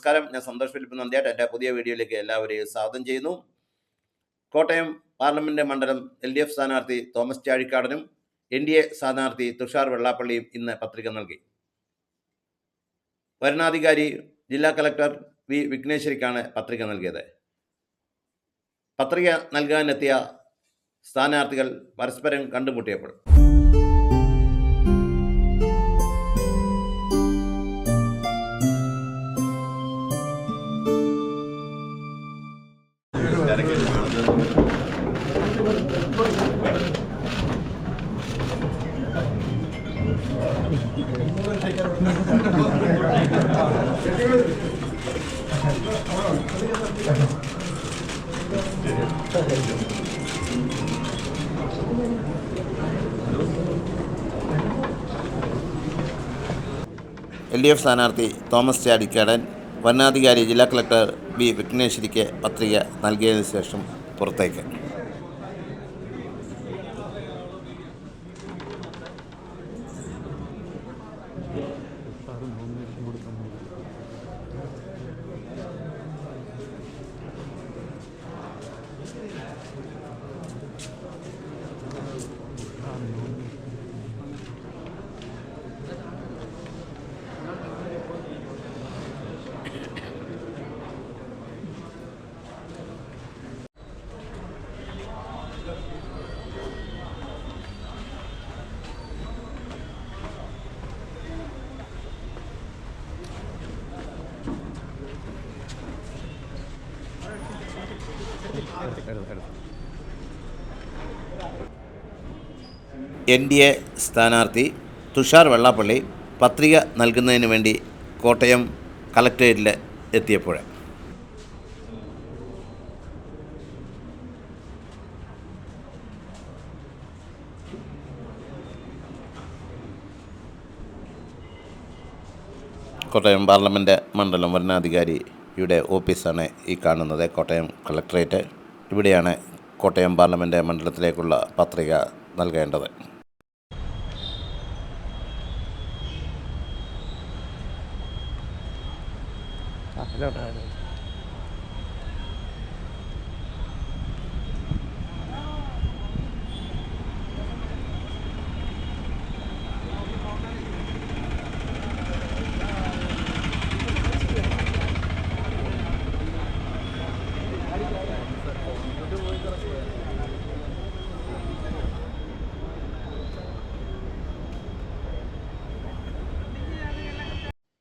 നമസ്കാരം. ഞാൻ സന്തോഷ് ഫിലിപ്പ് നന്ദിയായിട്ട് എന്റെ പുതിയ വീഡിയോയിലേക്ക് എല്ലാവരെയും സ്വാഗതം ചെയ്യുന്നു. കോട്ടയം പാർലമെന്റ് മണ്ഡലം എൽ ഡി എഫ് സ്ഥാനാർത്ഥി തോമസ് ചാഴിക്കാടനും എൻ ഡി എ സ്ഥാനാർത്ഥി തുഷാർ വെള്ളാപ്പള്ളിയും ഇന്ന് പത്രിക നൽകി. വരണാധികാരി ജില്ലാ കലക്ടർ വി വിഘ്നേശ്വരിക്കാണ് പത്രിക നൽകിയത്. പത്രിക നൽകാനെത്തിയ സ്ഥാനാർത്ഥികൾ പരസ്പരം കണ്ടുമുട്ടിയപ്പോൾ. എൽ ഡി എഫ് സ്ഥാനാർത്ഥി തോമസ് ചാടിക്കാടൻ വരണാധികാരി ജില്ലാ കളക്ടർ ബി വിഘ്നേശ്വരിക്ക് പത്രിക നൽകിയതിനു ശേഷം പുറത്തേക്ക്. എല്ലാവരും നോമിനേഷൻ കൊടുക്കാൻ എൻ ഡി എ സ്ഥാനാർത്ഥി തുഷാർ വെള്ളാപ്പള്ളി പത്രിക നൽകുന്നതിന് വേണ്ടി കോട്ടയം കളക്ടറേറ്റിൽ എത്തിയപ്പോൾ. കോട്ടയം പാർലമെന്റ് മണ്ഡലം വരണാധികാരിയുടെ ഓഫീസാണ് ഈ കാണുന്നത്. കോട്ടയം കളക്ടറേറ്റ്. ഇവിടെയാണ് കോട്ടയം പാർലമെന്റ് മണ്ഡലത്തിലേക്കുള്ള പത്രിക നൽകേണ്ടത്.